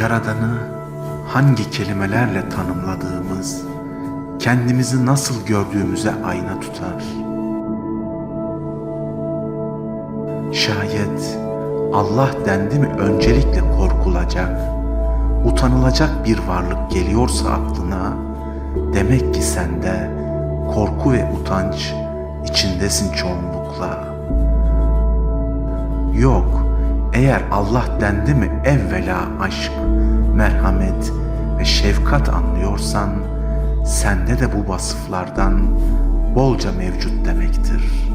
Yaradanı hangi kelimelerle tanımladığımız, kendimizi nasıl gördüğümüze ayna tutar. Şayet Allah dendi mi öncelikle korkulacak, utanılacak bir varlık geliyorsa aklına, demek ki sende korku ve utanç içindesin çoğunlukla. Yok, eğer Allah dendi mi evvela aşk, merhamet ve şefkat anlıyorsan, sende de bu vasıflardan bolca mevcut demektir.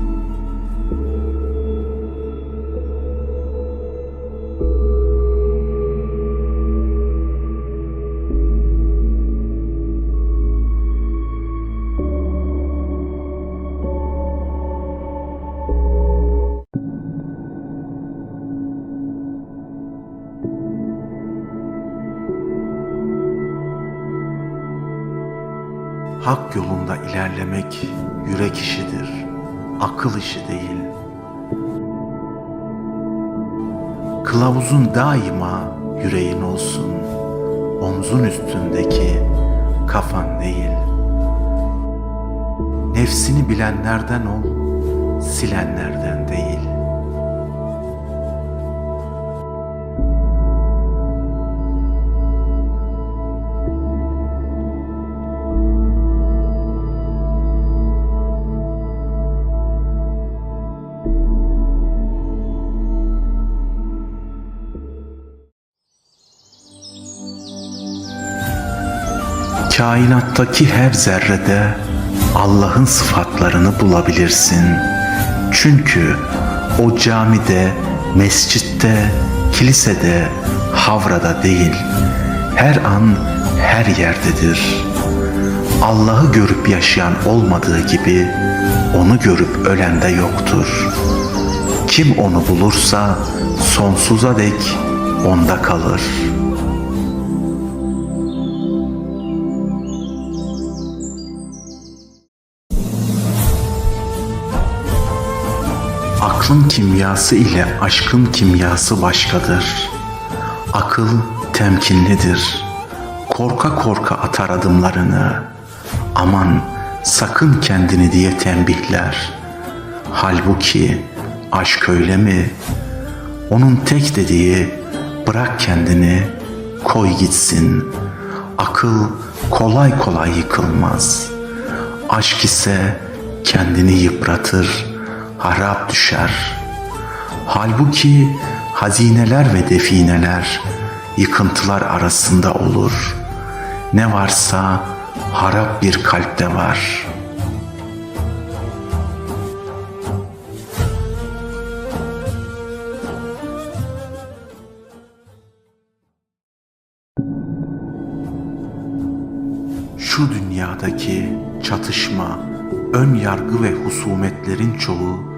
Hak yolunda ilerlemek yürek işidir, akıl işi değil. Kılavuzun daima yüreğin olsun, omzun üstündeki kafan değil. Nefsini bilenlerden ol, silenlerden değil. Kainattaki her zerrede Allah'ın sıfatlarını bulabilirsin. Çünkü o camide, mescitte, kilisede, havrada değil, her an her yerdedir. Allah'ı görüp yaşayan olmadığı gibi onu görüp ölen de yoktur. Kim onu bulursa sonsuza dek onda kalır.'' Aklın kimyası ile aşkın kimyası başkadır. Akıl temkinlidir. Korka korka atar adımlarını. Aman sakın kendini diye tembihler. Halbuki aşk öyle mi? Onun tek dediği bırak kendini, koy gitsin. Akıl kolay kolay yıkılmaz. Aşk ise kendini yıpratır, harap düşer. Halbuki hazineler ve defineler yıkıntılar arasında olur. Ne varsa harap bir kalpte var. Şu dünyadaki çatışma, ön yargı ve husumetlerin çoğu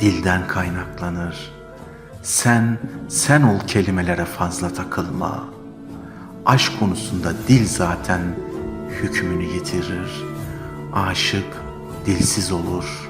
dilden kaynaklanır. Sen, sen ol kelimelere fazla takılma. Aşk konusunda dil zaten hükmünü yitirir. Aşık dilsiz olur.''